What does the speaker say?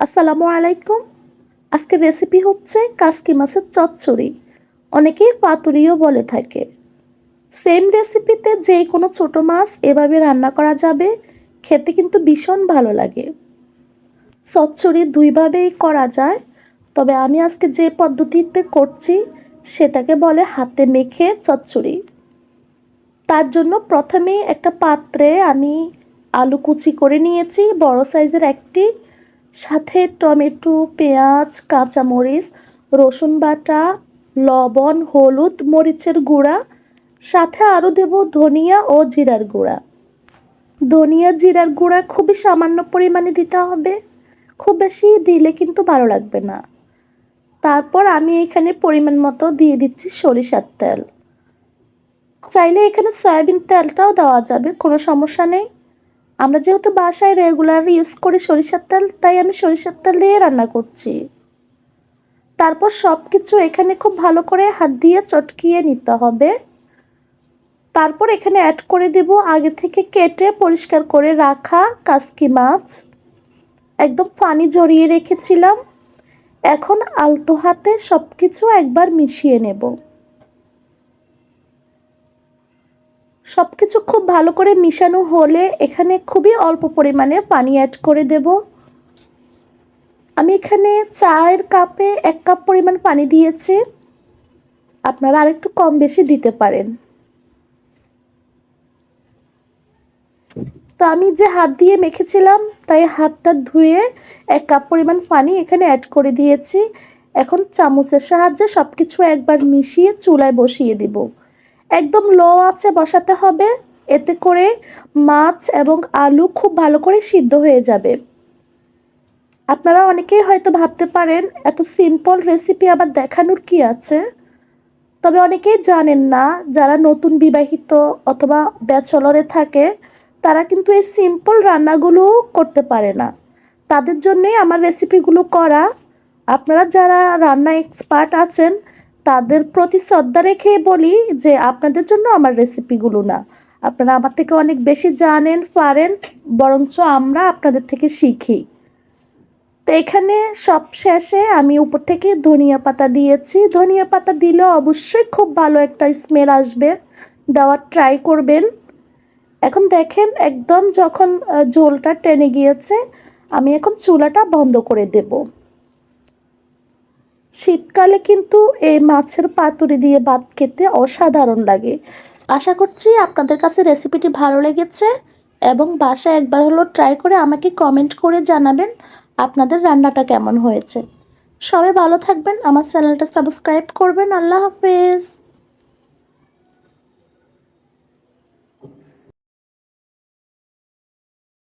আসসালামু আলাইকুম। আজকের রেসিপি হচ্ছে কাসকি মাছের চচ্চড়ি। অনেকেই পাতুরিও বলে থাকে। সেম রেসিপিতে যে কোনো ছোটো মাছ এভাবে রান্না করা যাবে। খেতে কিন্তু ভীষণ ভালো লাগে। চচ্চড়ি দুইভাবেই করা যায়। তবে আমি আজকে যে পদ্ধতিতে করছি, সেটাকে বলে হাতে মেখে চচ্চড়ি। তার জন্য প্রথমে একটা পাত্রে আমি আলু কুচি করে নিয়েছি। বড় সাইজের একটি সাথে টমেটো, পেঁয়াজ, কাঁচামরিচ, রসুন বাটা, লবণ, হলুদ মরিচের গুঁড়া। সাথে আরও দেব ধনিয়া ও জিরার গুঁড়া। ধনিয়া, জিরার গুঁড়া খুবই সামান্য পরিমাণে দিতে হবে। খুব বেশি দিলে কিন্তু ভালো লাগবে না। তারপর আমি এখানে পরিমাণ মতো দিয়ে দিচ্ছি সরিষার তেল। চাইলে এখানে সয়াবিন তেলটাও দেওয়া যাবে, কোনো সমস্যা নেই। আমরা যেহেতু বাসায় রেগুলার ইউজ করি সরিষার তেল, তাই আমি সরিষার তেল দিয়ে রান্না করছি। তারপর সব কিছু এখানে খুব ভালো করে হাত দিয়ে চটকিয়ে নিতে হবে। তারপর এখানে অ্যাড করে দেব আগে থেকে কেটে পরিষ্কার করে রাখা কাসকি মাছ। একদম পানি জড়িয়ে রেখেছিলাম। এখন আলতো হাতে সব কিছু একবার মিশিয়ে নেব। সব কিছু খুব ভালো করে মিশানো হলে এখানে খুবই অল্প পরিমাণে পানি অ্যাড করে দেব। আমি এখানে চায়ের কাপে এক কাপ পরিমাণ পানি দিয়েছি। আপনারা আরেকটু কম বেশি দিতে পারেন। তো আমি যে হাত দিয়ে মেখেছিলাম, তাই হাতটা ধুয়ে এক কাপ পরিমাণ পানি এখানে অ্যাড করে দিয়েছি। এখন চামচের সাহায্যে সব কিছু একবার মিশিয়ে চুলায় বসিয়ে দিব। একদম লো আছে বসাতে হবে। এতে করে মাছ এবং আলু খুব ভালো করে সিদ্ধ হয়ে যাবে। আপনারা অনেকেই হয়তো ভাবতে পারেন, এত সিম্পল রেসিপি আবার দেখানোর কি আছে? তবে অনেকেই জানেন না, যারা নতুন বিবাহিত অথবা ব্যাচলরে থাকে, তারা কিন্তু এই সিম্পল রান্নাগুলো করতে পারে না। তাদের জন্যেই আমার রেসিপিগুলো করা। আপনারা যারা রান্না এক্সপার্ট আছেন তাদের প্রতি শ্রদ্ধা রেখে বলি যে আপনাদের জন্য আমার রেসিপিগুলো না। আপনারা আমার থেকে অনেক বেশি জানেন, পারেন, বরঞ্চ আমরা আপনাদের থেকে শিখি। তো এখানে সব শেষে আমি উপর থেকে ধনিয়া পাতা দিয়েছি। ধনিয়া পাতা দিলে অবশ্যই খুব ভালো একটা স্মেল আসবে। দেওয়ার ট্রাই করবেন। এখন দেখেন একদম যখন ঝোলটা টেনে গিয়েছে, আমি এখন চুলাটা বন্ধ করে দেবো। শীতকালে কিন্তু এই মাছের পাতুরি দিয়ে ভাত খেতে অসাধারণ লাগে। আশা করছি আপনাদের কাছে রেসিপিটি ভালো লেগেছে এবং বাসায় একবার হলো ট্রাই করে আমাকে কমেন্ট করে জানাবেন আপনাদের রান্নাটা কেমন হয়েছে। সবাই ভালো থাকবেন, আমার চ্যানেলটা সাবস্ক্রাইব করবেন, আল্লাহ হাফেজ।